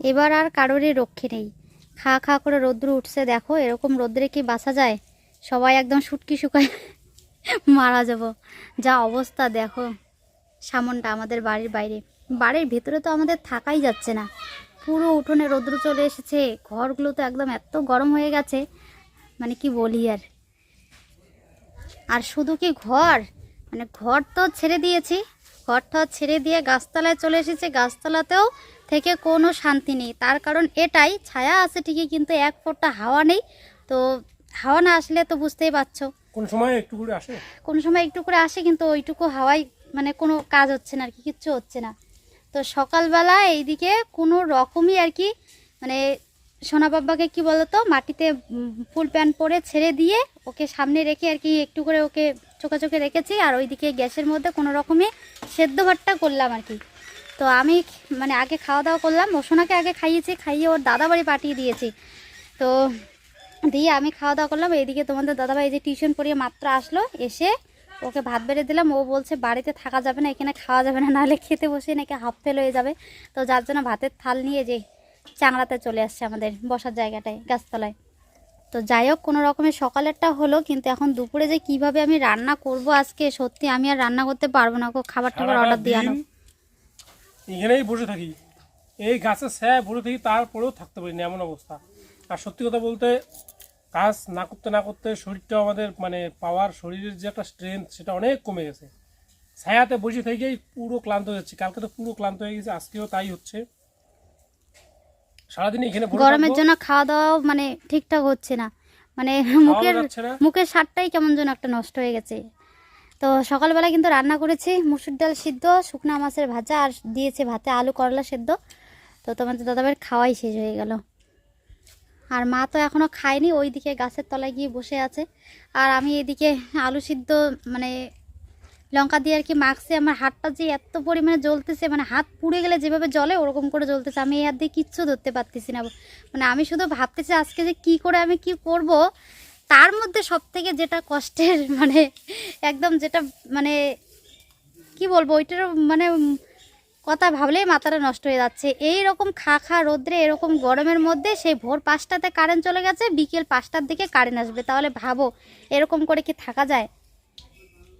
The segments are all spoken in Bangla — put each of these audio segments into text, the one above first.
এবার আর কারোরই রক্ষে নেই। খা খা করে রোদ্র উঠছে, দেখো এরকম রোদ্রে কি বাসা যায়? সবাই একদম শুটকি শুকায়। মারা যাব। যা অবস্থা, দেখো। সামনটা আমাদের বাড়ির বাইরে। বাড়ির ভেতরে তো আমাদের থাকাই যাচ্ছে না। পুরো উঠোনে রোদ্র চলে এসেছে। ঘরগুলো তো একদম এত গরম হয়ে গেছে। মানে কি বলি আর? আর শুধু কি ঘর? মানে ঘর তো ছেড়ে দিয়েছি। ঘরটা ছেড়ে দিয়ে গাছতলায় চলে এসেছে। গাছতলাতেও থেকে কোনো শান্তি নেই। তার কারণ এটাই ছায়া আছে ঠিকই কিন্তু এক ফোঁটা হাওয়া নেই। তো হাওয়া না আসলে তো বুঝতেই পারছ। কোন সময় একটু করে আসে? কোনো সময় একটু করে আসে কিন্তু ওইটুকু হাওয়াই মানে কোনো কাজ হচ্ছে না আর কি কিচ্ছু হচ্ছে না। তো সকালবেলা এইদিকে কোনো রকমই আর কি মানে সোনা বাবাকে কি বলতো মাটিতে ফুল প্যান্ট পরে ছেড়ে দিয়ে ওকে সামনে রেখে আর কি একটু করে ওকে চোখে চোখে রেখেছি আর ওইদিকে গ্যাসের মধ্যে কোনো রকমে সেদ্ধ ভাতটা করলাম আর কি। তো আমি মানে আগে খাওয়া দাওয়া করলাম ও সোনাকে আগে খাইয়েছি, খাইয়ে ওর দাদা বাড়ি পাঠিয়ে দিয়েছি। তো দিয়ে আমি খাওয়া দাওয়া করলাম, এইদিকে তোমাদের দাদাভাই যে টিউশন পড়িয়ে মাত্র আসলো, এসে ওকে ভাত বেড়ে দিলাম। ও বলছে, বাড়িতে থাকা যাবে না, এখানে খাওয়া যাবে না, নাহলে খেতে বসে নাকি হাফ ফেল হয়ে যাবে। তো যার জন্য ভাতের থাল নিয়ে যে চাংড়াতে চলে আসছে আমাদের, বসার জায়গাটায়, গাছতলায়। তো যাই হোক কোনো রকমের সকালেরটা হলো কিন্তু এখন দুপুরে যে কীভাবে আমি রান্না করব আজকে সত্যি আমি আর রান্না করতে পারব না গো। খাবার টাবার অর্ডার দিয়ে আনো। এখানেই বসে থাকি। এই গাছের ছায়া বসে থাকি তারপরেও থাকতে পারি না এমন অবস্থা। আর সত্যি কথা বলতে কাজ না করতে না করতে শরীরটাও আমাদের মানে পাওয়ার শরীরের যে একটা স্ট্রেংথ সেটা অনেক কমে গেছে। ছায়াতে বসে থেকেই পুরো ক্লান্ত হয়ে যাচ্ছে। কালকে তো পুরো ক্লান্ত হয়ে গেছে আজকেও তাই হচ্ছে। সারাদিন এখানে গরমের জন্য খাওয়া দাওয়াও মানে ঠিকঠাক হচ্ছে না। মানে মুখের মুখের স্বাদটাই কেমন যেন একটা নষ্ট হয়ে গেছে। তো সকালবেলা কিন্তু রান্না করেছি মুসুর ডাল সিদ্ধ শুকনা মাছের ভাজা আর দিয়েছে ভাতে আলু করলা সেদ্ধ। তো তোমাদের দাদাভাইয়ের খাওয়াই শেষ হয়ে গেল। আর মা তো এখনও খায়নি ওইদিকে গাছের তলায় গিয়ে বসে আছে। আর আমি এদিকে আলু সিদ্ধ মানে লঙ্কা দিয়ে আর কি মাখছে। আমার হাতটা যে এত পরিমাণে জ্বলতেছে মানে হাত পুড়ে গেলে যেভাবে জ্বলে ওরকম করে জ্বলতেছে। আমি এই হাত দিয়ে কিচ্ছু ধরতে পারতেছি না। মানে আমি শুধু ভাবতেছি আজকে যে কি করে আমি কি করব। তার মধ্যে সব থেকে যেটা কষ্টের মানে একদম যেটা মানে কি বলব, ওইটার মানে কথা ভাবলেই মাথাটা নষ্ট হয়ে যাচ্ছে। এই রকম খা খা রোদ্রে, এরকম গরমের মধ্যে সেই ভোর পাঁচটাতে কারেন্ট চলে গেছে, বিকেল পাঁচটার দিকে কারেন্ট আসবে। তাহলে ভাবো, এরকম করে কি থাকা যায়?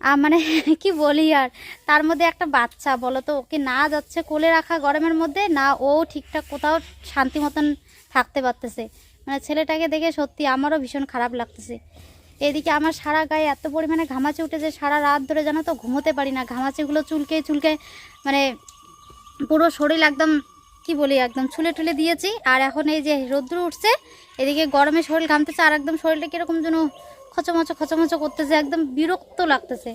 মানে কি বলি আর? তার মধ্যে একটা বাচ্চা, বলো তো, ওকে না যাচ্ছে কোলে রাখা গরমের মধ্যে, না ও ঠিকঠাক কোথাও শান্তি মতন থাকতে পারতেছে। মানে ছেলেটাকে দেখে সত্যি আমারও ভীষণ খারাপ লাগতেছে। এদিকে আমার সারা গায়ে এত পরিমাণে ঘামাচি উঠেছে, সারা রাত ধরে জানো তো ঘুমোতে পারি না। ঘামাচিগুলো চুলকে চুলকে মানে পুরো শরীর একদম কি বলি, একদম ছুলে টুলে দিয়েছি। আর এখন এই যে রৌদ্র উঠছে, এদিকে গরমে শরীর ঘামতেছে, আর একদম শরীরটা কীরকম যেন খচমচো খচমচো করতেছে, একদম বিরক্ত লাগতেছে।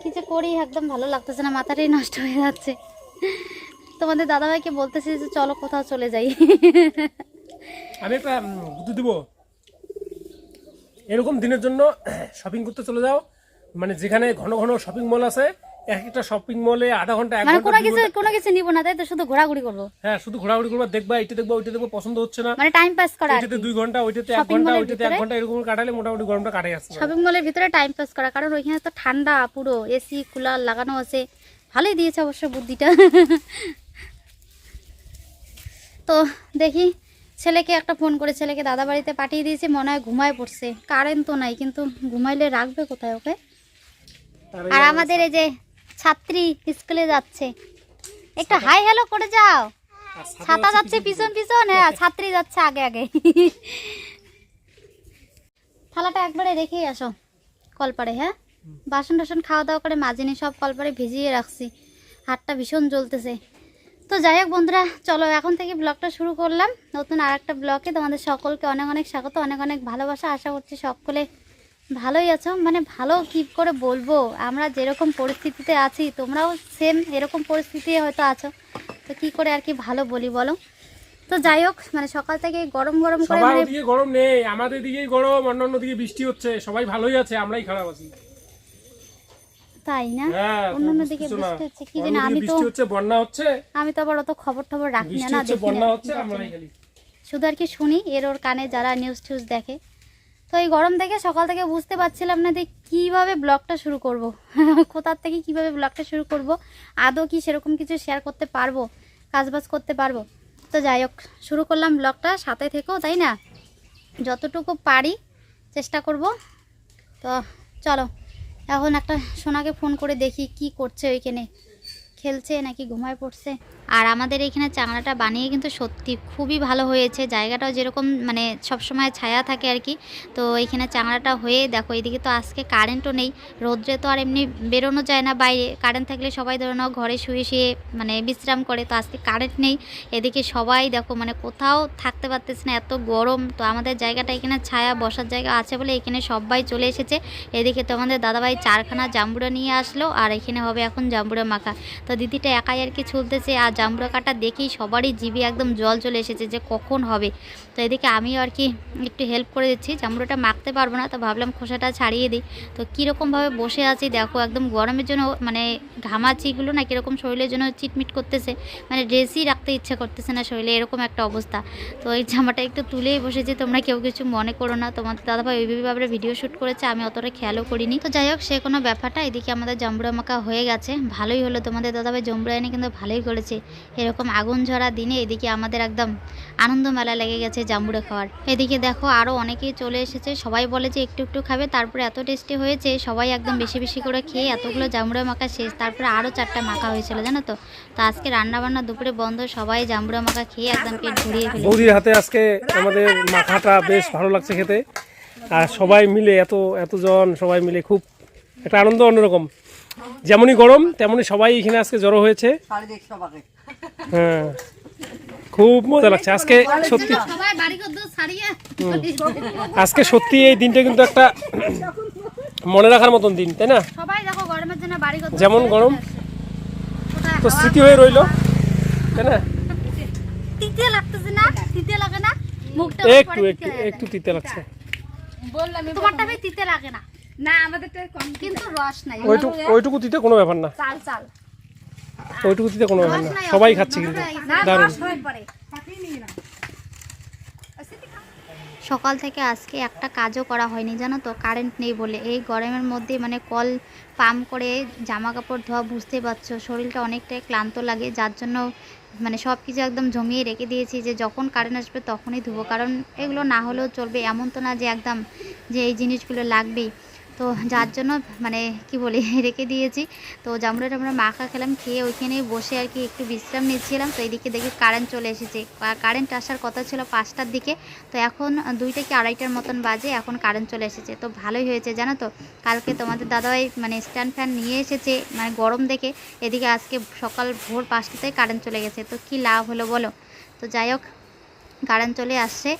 কি যে করি, একদম ভালো লাগতেছে না, মাথাটাই নষ্ট হয়ে যাচ্ছে। তোমাদের দাদাভাইকে বলতেছি যে চলো কোথাও চলে যাই। আমি একটা এরকম দিনের জন্য শপিং করতে চলে যাও। মানে যেখানে ঘন ঘন শপিং মল আছে এক একটা শপিং মলে আধা ঘণ্টা এক মানে ঘণ্টা কোনো কিছু কোনো কিছু নিব না তাই তো শুধু ঘোরাঘুরি করব। হ্যাঁ শুধু ঘোরাঘুরি করবা দেখবা এটা দেখবা ওইটা দেখবা পছন্দ হচ্ছে না। মানে টাইম পাস করা ওইটাতে কি। ঘণ্টা ওইটাতে এক ঘণ্টা ওইটাতে এক ঘণ্টা এরকম কাটালে মোটামুটি গরমটা কাটে যাচ্ছে শপিং মলের ভিতরে টাইম পাস করা কারণ ওইখানে তো ঠান্ডা পুরো এসি কুলার লাগানো আছে। ভালোই দিয়েছে অবশ্য বুদ্ধিটা। তো দেখি ছেলেকে একটা ফোন করে ছেলেকে দাদা বাড়িতে পাঠিয়ে দিয়েছি মনে হয় ঘুমায় পড়ছে। কারেন্ট তো নাই কিন্তু ঘুমাইলে রাখবে কোথায় ওকে? আর আমাদের এই যে ছাত্রী স্কুলে যাচ্ছে। একটু হাই হ্যালো করে যাও। ছাতা যাচ্ছে পিছন পিছন হ্যাঁ ছাত্রী যাচ্ছে আগে আগে। থালাটা একবারে রেখেই আসো কলপারে হ্যাঁ? বাসন টাসন খাওয়া দাওয়া করে মাজিনি সব কলপারে ভিজিয়ে রাখছি। হাতটা ভীষণ জ্বলতেছে। তো যাই হোক বন্ধুরা চলো এখন থেকে ব্লগটা শুরু করলাম। নতুন আর একটা ব্লগে তোমাদের সকলকে অনেক অনেক স্বাগত অনেক অনেক ভালোবাসা। আশা করছি সকলে ভালোই আছো? মানে ভালো কি করে বলব? আমরা যেরকম পরিস্থিতিতে আছি তোমরাও সেম এরকম পরিস্থিতি হয়তো আছো। তো কি করে আর কি ভালো বলি বলো? তো যাই হোক মানে সকাল থেকে গরম গরম করে মানে ওদিকে গরম নেই আমাদের দিকেই গরম অন্যান্য দিকে বৃষ্টি হচ্ছে সবাই ভালোই আছে আমরাই খারাপ আছি। তাই না? হ্যাঁ অন্যান্য দিকে বৃষ্টি হচ্ছে কি জানি আমি তো বৃষ্টি হচ্ছে বন্যা হচ্ছে। আমি তো আবার অত খবর টবর রাখি না না বন্যা হচ্ছে আমরাই খালি। শুধু আর কি শুনি এর ওর কানে যারা নিউজ টিউজ দেখে। তো এই গরম থেকে সকাল থেকে বুঝতে পারছিলাম না যে কীভাবে ব্লগটা শুরু করব। কোথার থেকে কীভাবে ব্লগটা শুরু করব, আদৌ কি সেরকম কিছু শেয়ার করতে পারব, কাজবাজ করতে পারব। তো যাই হোক, শুরু করলাম ব্লগটা, সাথে থেকেও, তাই না? যতটুকু পারি চেষ্টা করব। তো চলো, এখন একটা সোনাকে ফোন করে দেখি কি করছে ওইখানে। খেলছে, নাকি ঘুমায় পড়ছে। আর আমাদের এখানে চাংড়াটা বানিয়ে কিন্তু সত্যি খুবই ভালো হয়েছে। জায়গাটাও যেরকম মানে সবসময় ছায়া থাকে আর কি। তো এখানে চাংড়াটা হয়ে দেখো, এদিকে তো আজকে কারেন্টও নেই। রোদ্রে তো আর এমনি বেরোনো যায় না বাইরে। কারেন্ট থাকলে সবাই ধরে নাও ঘরে শুয়ে শুয়ে মানে বিশ্রাম করে। তো আজকে কারেন্ট নেই। এদিকে সবাই দেখো মানে কোথাও থাকতে পারতেছে না, এত গরম। তো আমাদের জায়গাটা এখানে ছায়া বসার জায়গা আছে বলে এখানে সবাই চলে এসেছে। এদিকে তো আমাদের দাদাভাই চারখানা জাম্বুরা নিয়ে আসলো, আর এখানে হবে এখন জাম্বুরা মাখা। তো দিদিটা একাই আর কি চলতেছে। আর জাম্বুরা কাটা দেখেই সবারই জিভে একদম জল চলে এসেছে যে কখন হবে। তো এদিকে আমিও আর কি একটু হেল্প করে দিচ্ছি। জাম্বুরাটা মাখতে পারব না, তো ভাবলাম খোসাটা ছাড়িয়ে দিই। তো কীরকমভাবে বসে আছি দেখো, একদম গরমের জন্য মানে ঘামাচিগুলো না কীরকম শরীরের জন্য চিটমিট করতেছে। মানে ড্রেসই রাখতে ইচ্ছে করতেছে না শরীরে, এরকম একটা অবস্থা। তো এই জামাটা একটু তুলেই বসেছি, তোমরা কেউ কিছু মনে করো না। তোমাদের দাদাভাই ওইভাবে ভিডিও শ্যুট করেছে, আমি অতটা খেয়ালও করিনি। তো যাই হোক, সে কোনো ব্যাপারটা, এদিকে আমাদের জাম্বুরা মাখা হয়ে গেছে। ভালোই হলো তোমাদের দাদাভাই জম্বুরা এনে কিন্তু ভালোই করেছে। এরকম আগুন ঝরা দিনে এদিকে আমাদের একদম আনন্দ মেলা লেগে গেছে জাম্বুরা খাওয়ার। এদিকে দেখো আরও অনেকেই চলে এসেছে, সবাই বলে যে একটু একটু খাবে, তারপরে এত টেস্টি হয়েছে, সবাই একদম বেশি বেশি করে খেয়ে এতগুলো জাম্বুরা মাখা শেষ, তারপরে আরও চারটা মাখা হয়েছিল, জানো তো? তো আজকে রান্না বান্না দুপুরে বন্ধ, সবাই জাম্বুরা মাখা খেয়ে একদম পেট ফেলে বৌদির হাতে আজকে আমাদের মাখাটা বেশ ভালো লাগছে খেতে। আর সবাই মিলে, এত, এতজন সবাই মিলে, খুব একটা আনন্দ অন্যরকম। যেমনই গরম তেমনই সবাই এখানে আজকে জড়ো হয়েছে। হ্যাঁ খুব মজা লাগছে। আজকে সত্যি আজকে সত্যি এই দিনটা কিন্তু একটা মনে রাখার মতন দিন তাই না? সবাই দেখো গরমের জন্য বাড়ি করতে যেমন গরম তো স্মৃতি হয়ে রইল তাই না? একটু একটু একটু তিতে লাগছে। তোমারটা ভাই তিতে লাগে না? না আমাদেরটা কম কিন্তু রস নাই। ওইটুকু ওইটুকু তিতে কোনো ব্যাপার না। চাল চাল। ওইটুকু তিতে কোনো ব্যাপার না। সবাই খাচ্ছে কিন্তু। দারুণ। সকাল থেকে আজকে একটা কাজও করা হয়নি জানো তো? কারেন্ট নেই বলে। এই গরমের মধ্যে মানে কল পাম্প করে জামা কাপড় ধোয়া বুঝতে পারছ। শরীরটা অনেকটাই ক্লান্ত লাগে। যার জন্য মানে সব কিছু একদম জমিয়ে রেখে দিয়েছি যে যখন কারেন্ট আসবে তখনই ধুবো। কারণ এগুলো না হলেও চলবে। এমন তো না যে একদম যে এই জিনিসগুলো লাগবেই। তো যার জন্য মানে কি বলি, রেখে দিয়েছি। তো জামুরা টামুরা মাখা খেলাম, খেয়ে ওইখানেই বসে আর কি একটু বিশ্রাম নিচ্ছিলাম। তো এইদিকে দেখি কারেন্ট চলে এসেছে। কারেন্ট আসার কথা ছিল পাঁচটার দিকে। তো এখন দুইটা কি আড়াইটার মতন বাজে, এখন কারেন্ট চলে এসেছে। তো ভালোই হয়েছে, জানো তো? কালকে তোমাদের দাদাভাই মানে স্ট্যান্ড ফ্যান নিয়ে এসেছে মানে গরম দেখে। এদিকে আজকে সকাল ভোর পাঁচটাতেই কারেন্ট চলে গেছে। তো কি লাভ হলো বলো? তো যাই হোক কারেন্ট চলে আসছে।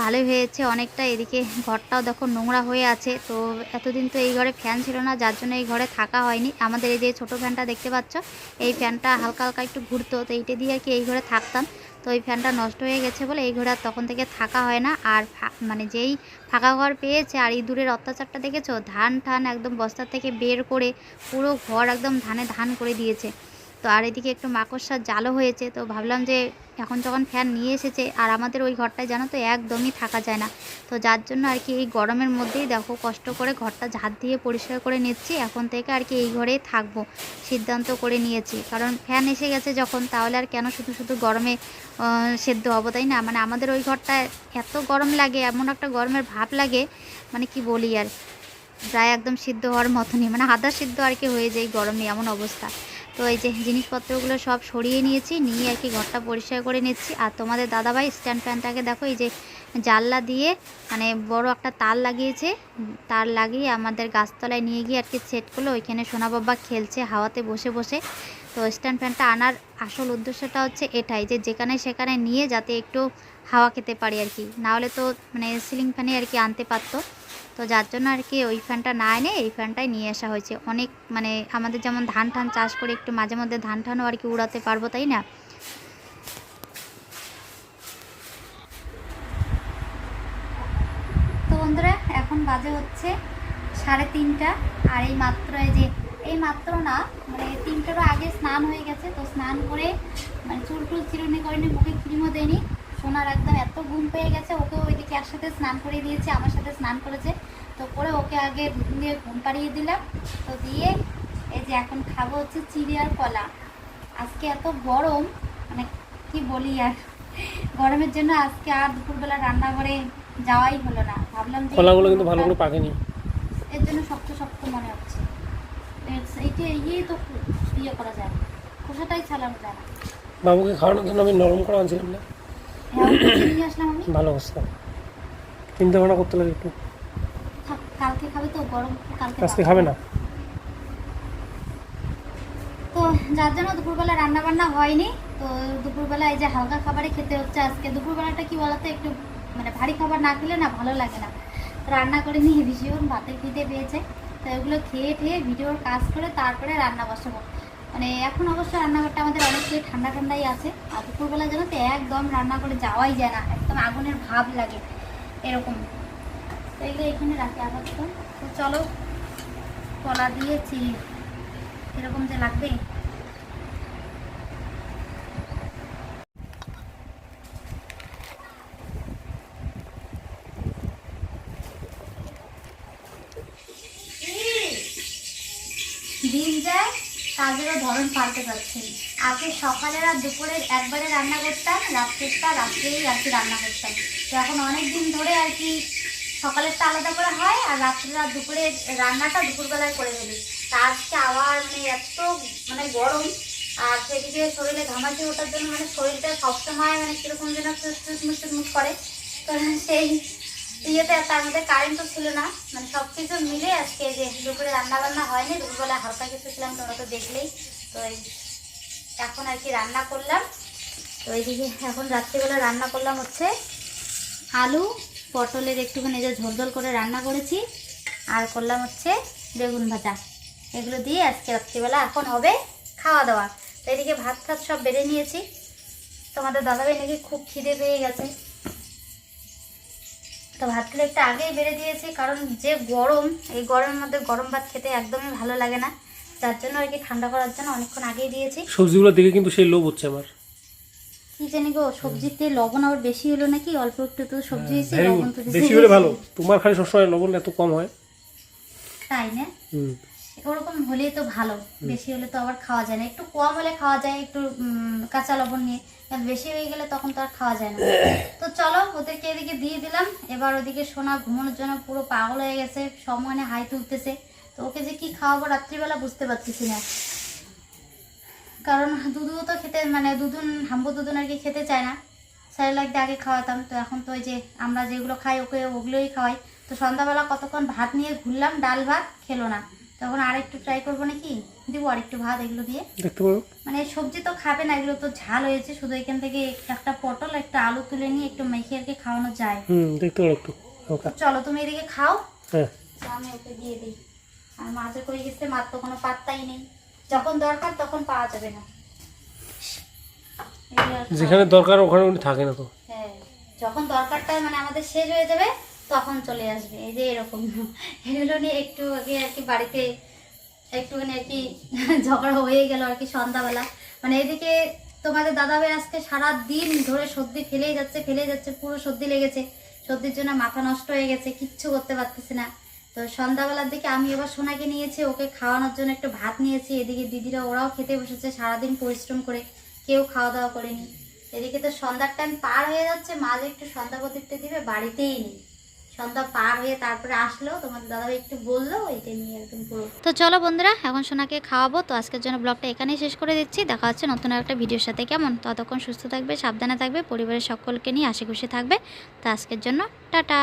ভালোই হয়েছে, অনেকটা এদিকে ঘরটাও দেখো নোংরা হয়ে আছে। তো এতদিন তো এই ঘরে ফ্যান ছিল না, যার জন্য এই ঘরে থাকা হয়নি। আমাদের এই যে ছোটো ফ্যানটা দেখতে পাচ্ছ, এই ফ্যানটা হালকা হালকা একটু ঘুরতো, তো এইটা দিয়ে আর কি এই ঘরে থাকতাম। তো এই ফ্যানটা নষ্ট হয়ে গেছে বলে এই ঘরে আর তখন থেকে থাকা হয় না। আর মানে যেই ফাঁকা ঘর পেয়েছে আর ইঁদুরের অত্যাচারটা দেখেছ ধান ঠান একদম বস্তা থেকে বের করে পুরো ঘর একদম ধানে ধান করে দিয়েছে। তো আর এদিকে একটু মাকড়সার জালও হয়েছে। তো ভাবলাম যে এখন যখন ফ্যান নিয়ে এসেছে, আর আমাদের ওই ঘরটায় জানো তো একদমই থাকা যায় না। তো যার জন্য আর কি এই গরমের মধ্যেই দেখো কষ্ট করে ঘরটা ঝাঁট দিয়ে পরিষ্কার করে নিচ্ছি। এখন থেকে আর কি এই ঘরেই থাকব, সিদ্ধান্ত করে নিয়েছি। কারণ ফ্যান এসে গেছে যখন, তাহলে আর কেন শুধু শুধু গরমে সেদ্ধ হব, তাই না? মানে আমাদের ওই ঘরটায় এত গরম লাগে, এমন একটা গরমের ভাব লাগে মানে কি বলি আর? প্রায় একদম সিদ্ধ হওয়ার মতনই মানে আধা সিদ্ধ আর কি হয়ে যায় গরমে এমন অবস্থা। তো এই যে জিনিসপত্রগুলো সব সরিয়ে নিয়েছি, নিয়ে আর কি ঘরটা পরিষ্কার করে নিচ্ছি। আর তোমাদের দাদাভাই স্ট্যান্ড ফ্যানটাকে দেখো, এই যে জানলা দিয়ে মানে বড় একটা তার লাগিয়েছে। তার লাগিয়ে আমাদের গাছতলায় নিয়ে গিয়ে আর কি সেট করল। ওইখানে সোনা বাবা খেলছে হাওয়াতে বসে বসে। তো স্ট্যান্ড ফ্যানটা আনার আসল উদ্দেশ্যটা হচ্ছে এটাই যে যেখানে সেখানে নিয়ে যাতে একটু হাওয়া খেতে পারি আর কি। নাহলে তো মানে সিলিং ফ্যানে আর কি আনতে পারতো। তো যার জন্য আর কি ওই ফ্যানটা না এনে এই ফ্যানটাই নিয়ে আসা হয়েছে। অনেক মানে আমাদের যেমন ধান টান চাষ করে একটু মাঝে মধ্যে ধান টানও আর কি উড়াতে পারব, তাই না? তো বন্ধুরা, এখন বাজে হচ্ছে সাড়ে তিনটা। আর এই মাত্র এই যে, এই মাত্র না মানে তিনটারও আগে স্নান হয়ে গেছে। তো স্নান করে মানে চুল টুল চিরুনি করিনি মুখে ক্রিমও দেয়নি। সোনার একদম এত ঘুম পেয়ে গেছে ওকে ওইদিকে একসাথে স্নান করে দিয়েছি আমার সাথে স্নান করেছে। তো করে ওকে আগে দুধ দিয়ে ঘুম পাড়িয়ে দিলাম। তো দিয়ে এই যে এখন খাব হচ্ছে চিড়ি আর কলা। আজকে এত গরম মানে কি বলি আর গরমের জন্য আজকে আর দুপুরবেলা রান্নাঘরে যাওয়াই হলো না। ভাবলাম যে কলাগুলো কিন্তু ভালো করে পাকেনি। এর জন্য শক্ত শক্ত মনে হচ্ছে। এইটা ইয়ে তো ইয়ে করা যায় খোসাটাই ছাড়ানো যায় না। বাবুকে খাওয়ানোর জন্য আমি নরম করে আনছিলাম না। ভালো অবস্থা। চিন্তা ভাবনা করতে লাগে একটু। কালকে খাবে তো গরম কালকে আজকে খাবে। না? তো যার জন্য দুপুরবেলা রান্না বান্না হয়নি তো দুপুরবেলা এই যে হালকা খাবারই খেতে হচ্ছে আজকে। দুপুরবেলাটা কি বলতো একটু মানে ভারী খাবার না খেলে না ভালো লাগে না। রান্না করে নিয়ে ভীষণ ভাতের খিদে পেয়েছে। তো এগুলো খেয়ে ঠেয়ে ভিডিওর কাজ করে তারপরে রান্না বসাবো। মানে এখন অবশ্য রান্নাঘরটা আমাদের অনেকটাই ঠান্ডা ঠান্ডাই আছে। আর দুপুরবেলা যেন তো একদম রান্না করে যাওয়াই যায় না, একদম আগুনের ভাব লাগে এরকম। তো এগুলো এখানে রাখি আপাতত। তো চলো, কলা দিয়েছি এরকম যে লাগবে দিন যায় কাজেরও ধরন পাল্টে যাচ্ছে। আগে সকালের আর দুপুরের একবারে রান্না করতাম রাত্রেরটা রাত্রেই আর কি রান্না করতাম তো এখন অনেক দিন ধরে আর কি সকালেরটা আলাদা করে হয় আর রাত্রের আর দুপুরের রান্নাটা দুপুরবেলায় করে ফেলি। তা আজকে আবার মানে এত মানে গরম, আর সেদিকে শরীরে ঘামাচি ওঠার জন্য মানে শরীরটা সবসময় মানে কীরকম যেন চুটমুট করে। তো সেই ইয়েতে তার মধ্যে কারেন্টও ছিল না। মানে সব কিছু মিলে আজকে যে দুপুরে রান্না বান্না হয়নি, দুপুরবেলা হালকা কিছু ছিলাম তোমরা তো দেখলেই। তো এখন আর কি রান্না করলাম। তো এইদিকে এখন রাত্রিবেলা রান্না করলাম হচ্ছে আলু, পটলের একটুখানি যে ঝোল ঝোল করে রান্না করেছি, আর করলাম হচ্ছে বেগুন ভাজা। এগুলো দিয়ে আজকে রাত্রিবেলা এখন হবে খাওয়া দাওয়া তো এদিকে ভাত ফাত সব বেড়ে নিয়েছি। তোমাদের দাদাভাই নাকি খুব খিদে পেয়ে গেছে। তো ভাতগুলো একটু আগেই বেড়ে দিয়েছি কারণ যে গরম এই গরমের মধ্যে গরম ভাত খেতে একদমই ভালো লাগে না। যার জন্য আর কি ঠান্ডা করার জন্য অনেকক্ষণ আগেই দিয়েছি। সবজিগুলো দেখে কিন্তু সেই লোভ হচ্ছে আমার। কি জানি গো সবজিতে লবণ আবার বেশি হলো নাকি? অল্প একটু তো সবজি হয়েছে লবণ তো হ্যাঁ, বেশি হলে ভালো। তোমার খালি সবসময় লবণ এত কম হয়। তাই না? হুম। ওরকম হলেই তো ভালো। বেশি হলে তো আবার খাওয়া যায় না। একটু কম হলে খাওয়া যায় একটু কাঁচা লবণ নিয়ে। বেশি হয়ে গেলে তখন তো আর খাওয়া যায় না। তো চলো ওদেরকে এদিকে দিয়ে দিলাম। এবার ওদিকে সোনা ঘুমানোর জন্য পুরো পাগল হয়ে গেছে। সব মানে হাই তুলতেছে। তো ওকে যে কি খাওয়াবো রাত্রিবেলা বুঝতে পারতেছি না। কারণ দুধও তো খেতে মানে দুধুন হাম্বু দুধুন আর কি খেতে চায় না। স্যারেলাক দিয়ে আগে খাওয়াতাম। তো এখন তো ওই যে আমরা যেগুলো খাই ওকে ওগুলোই খাওয়াই। তো সন্ধ্যাবেলা কতক্ষণ ভাত নিয়ে ঘুরলাম ডাল ভাত খেলো না। তখন আর একটু ট্রাই করব নাকি? দিব আর একটু ভাত এগুলো দিয়ে। দেখতে পারো। মানে সবজি তো খাবে না এগুলো তো ঝাল হয়েছে শুধু এখান থেকে একটা পটল একটা আলু তুলে নিয়ে একটু মেখে আর কি খাওয়ানো যায়। হুম দেখতে পারো একটু। চলো তুমি এদিকে খাও। হ্যাঁ। আমি ওকে দিয়ে দিই। আর মাঝে করে গেছে মার তো কোনো পাত্তাই নেই। যখন দরকার তখন পাওয়া যাবে না। যেখানে দরকার ওখানে উনি থাকে না তো। হ্যাঁ যখন দরকারটা মানে আমাদের শেষ হয়ে যাবে তখন চলে আসবে। এই যে এরকম। এগুলো নিয়ে একটু আগে আর কি বাড়িতে একটুখানি আর কি ঝগড়া হয়ে গেল আর কি সন্ধ্যাবেলা। মানে এদিকে তোমাদের দাদা ভাই আজকে সারা দিন ধরে সর্দি ফেলেই যাচ্ছে ফেলেই যাচ্ছে, পুরো সর্দি লেগেছে। সর্দির জন্য মাথা নষ্ট হয়ে গেছে, কিচ্ছু করতে পারতেছে না। তো সন্ধ্যাবেলার দিকে আমি এবার সোনাকে নিয়েছি, ওকে খাওয়ানোর জন্য একটু ভাত নিয়েছি। এদিকে দিদিরা ওরাও খেতে বসেছে, সারাদিন পরিশ্রম করে। কেউ খাওয়া দাওয়া করেনি। এদিকে তো সন্ধ্যার টাইম পার হয়ে যাচ্ছে মা যে একটু সন্ধ্যা প্রদীপটা দিবে, বাড়িতেই নেই। সন্ধ্যা পার হয়ে তারপরে আসলো। তোমার দাদাভাই একটু বলল, এটা নিয়ে একদম পুরো তো চলো বন্ধুরা, এখন সোনাকে খাওয়াবো। তো আজকের জন্য ব্লগটা এখানেই শেষ করে দিচ্ছি। দেখা হচ্ছে নতুন একটা ভিডিওর সাথে। কেমন? ততক্ষণ সুস্থ থাকবে, সাবধানে থাকবে, পরিবারের সকলকে নিয়ে আশেখুশি খুশি থাকবে। তো আজকের জন্য টাটা।